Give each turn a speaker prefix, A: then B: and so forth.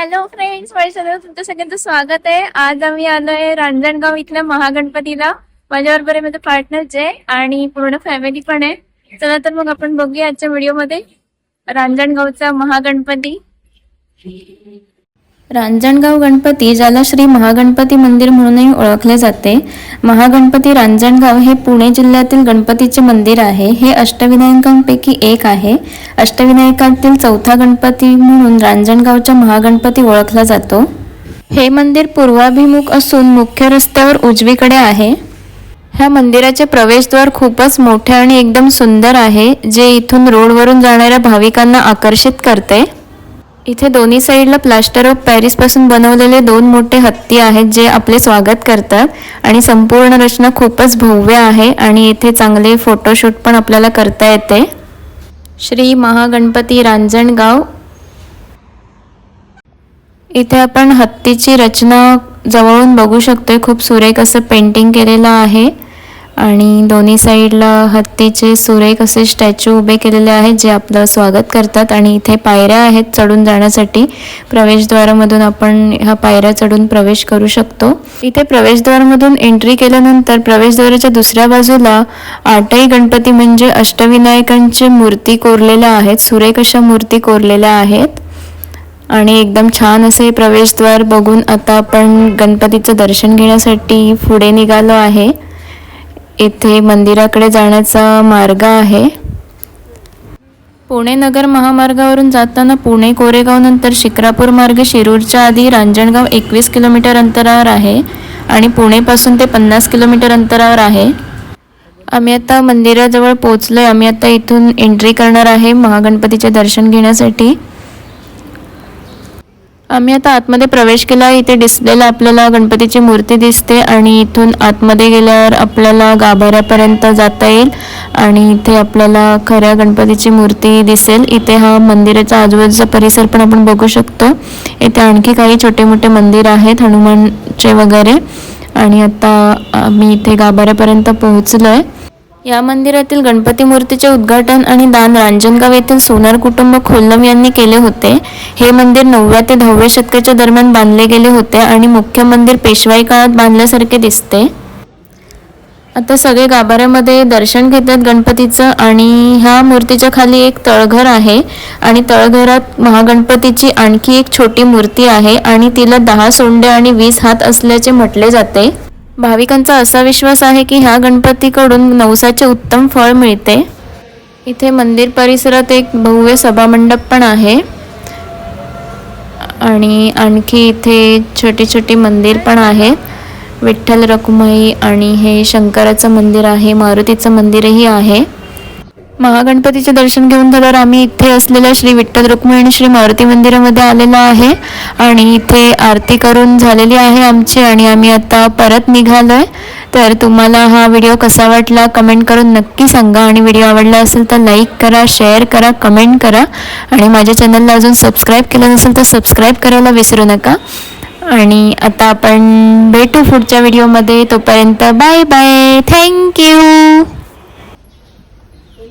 A: Hello friends माझ्या तुमचं सगळ्यांचं स्वागत आहे. आज आम्ही आलोय रांजणगाव इथल्या महागणपतीला. माझ्याबरोबर आहे माझं पार्टनर जय आणि पूर्ण फॅमिली पण आहे. चला तर मग आपण बघूया आजच्या व्हिडिओमध्ये रांजणगावचा महागणपती. रांजणगाव गणपती ज्याला श्री महागणपती मंदिर म्हणूनही ओळखले जाते महागणपती रांजणगाव हे पुणे जिल्ह्यातील गणपतीचे मंदिर आहे. हे अष्टविनायकांपैकी एक आहे. अष्टविनायकातील चौथा गणपती म्हणून रांजणगावच्या महागणपती ओळखला जातो. हे मंदिर पूर्वाभिमुख असून मुख्य रस्त्यावर उजवीकडे आहे. ह्या मंदिराचे प्रवेशद्वार खूपच मोठे आणि एकदम सुंदर आहे जे इथून रोडवरून जाणाऱ्या भाविकांना आकर्षित करते. इथे दोन्ही साईडला प्लास्टर ऑफ पॅरिसपासून बनवलेले दोन मोठे हत्ती आहेत जे आपले स्वागत करतात. आणि संपूर्ण रचना खूपच भव्य आहे आणि इथे चांगले फोटोशूट पण आपल्याला करता येते. श्री महागणपती रांजणगाव. इथे आपण हत्तीची रचना जवळून बघू शकतोय. खूप सुरेख असं पेंटिंग केलेलं आहे. आणि दोन्ही साईडला हत्तीचे सुरेख असे स्टॅच्यू उभे केलेले आहेत जे आपलं स्वागत करतात. आणि इथे पायऱ्या आहेत चढून जाण्यासाठी. प्रवेशद्वारामधून आपण ह्या पायऱ्या चढून प्रवेश करू शकतो. इथे प्रवेशद्वारामधून एंट्री केल्यानंतर प्रवेशद्वाराच्या दुसऱ्या बाजूला आठही गणपती म्हणजे अष्टविनायकांची मूर्ती कोरलेल्या आहेत सुरेख अशा मूर्ती कोरलेल्या आहेत. आणि एकदम छान असे प्रवेशद्वार बघून आता आपण गणपतीचं दर्शन घेण्यासाठी पुढे निघालो आहे. इथे मंदिराकडे जाण्याचा मार्ग आहे. पुणे नगर महामार्गावरून जाताना पुणे कोरेगाव नंतर शिक्रापूर मार्गे शिरूरच्या आधी रांजणगाव एकवीस किलोमीटर अंतरावर आहे आणि पुणेपासून ते पन्नास किलोमीटर अंतरावर आहे. आम्ही आता मंदिराजवळ पोचलो आहे आम्ही आता इथून एंट्री करणार आहे महागणपतीचे दर्शन घेण्यासाठी. आम्ही आता आतमध्ये प्रवेश केला इथे डिस्प्लेला आपल्याला गणपतीची मूर्ती दिसते आणि इथून आतमध्ये गेल्यावर आपल्याला गाभाऱ्यापर्यंत जाता येईल आणि इथे आपल्याला खऱ्या गणपतीची मूर्ती दिसेल. इथे हा मंदिराचा आजूबाजूचा परिसर पण आपण बघू शकतो. इथे आणखी काही छोटे मोठे मंदिर आहेत हनुमानचे वगैरे. आणि आता आम्ही इथे गाभाऱ्यापर्यंत पोहोचलो आहे या मंदिरातील गणपती मूर्तीचे उद्घाटन आणि दान रांजणगाव येथील सोनार कुटुंब खोल्लम यांनी केले होते. हे मंदिर नवव्या ते दहाव्या शतकाच्या दरम्यान बांधले गेले होते आणि मुख्य मंदिर पेशवाई काळात बांधल्यासारखे दिसते. आता सगळे गाभाऱ्यामध्ये दर्शन घेतात गणपतीचं आणि ह्या मूर्तीच्या खाली एक तळघर आहे आणि तळघरात महागणपतीची आणखी एक छोटी मूर्ती आहे आणि तिला दहा सोंडे आणि वीस हात असल्याचे म्हटले जाते. भाविकांचा असा विश्वास आहे की ह्या गणपतीकडून नवसाचे उत्तम फळ मिळते. इथे मंदिर परिसरात एक भव्य सभामंडप पण आहे. आणि आणखी इथे छोटी छोटी मंदिर पण आहे विठ्ठल रखुमाई आणि हे शंकराचं मंदिर आहे मारुतीचं मंदिरही आहे. महागणपतीचे दर्शन घेऊन झाल्यावर आम्ही इथे असलेल्या श्री विठ्ठल रुक्मिणी श्री मारुती मंदिरामध्ये आलेलो आहे. आणि इथे आरती करून झालेली आहे आमची आणि आम्ही आता परत निघालोय. तर तुम्हाला हा व्हिडिओ कसा वाटला कमेंट करून नक्की सांगा. आणि व्हिडिओ आवडला असेल तर लाईक करा शेअर करा कमेंट करा. आणि माझ्या चॅनलला अजून सबस्क्राईब केलं नसेल तर सबस्क्राईब करायला विसरू नका. आणि आता आपण भेटू पुढच्या व्हिडिओमध्ये. तोपर्यंत बाय बाय. थँक्यू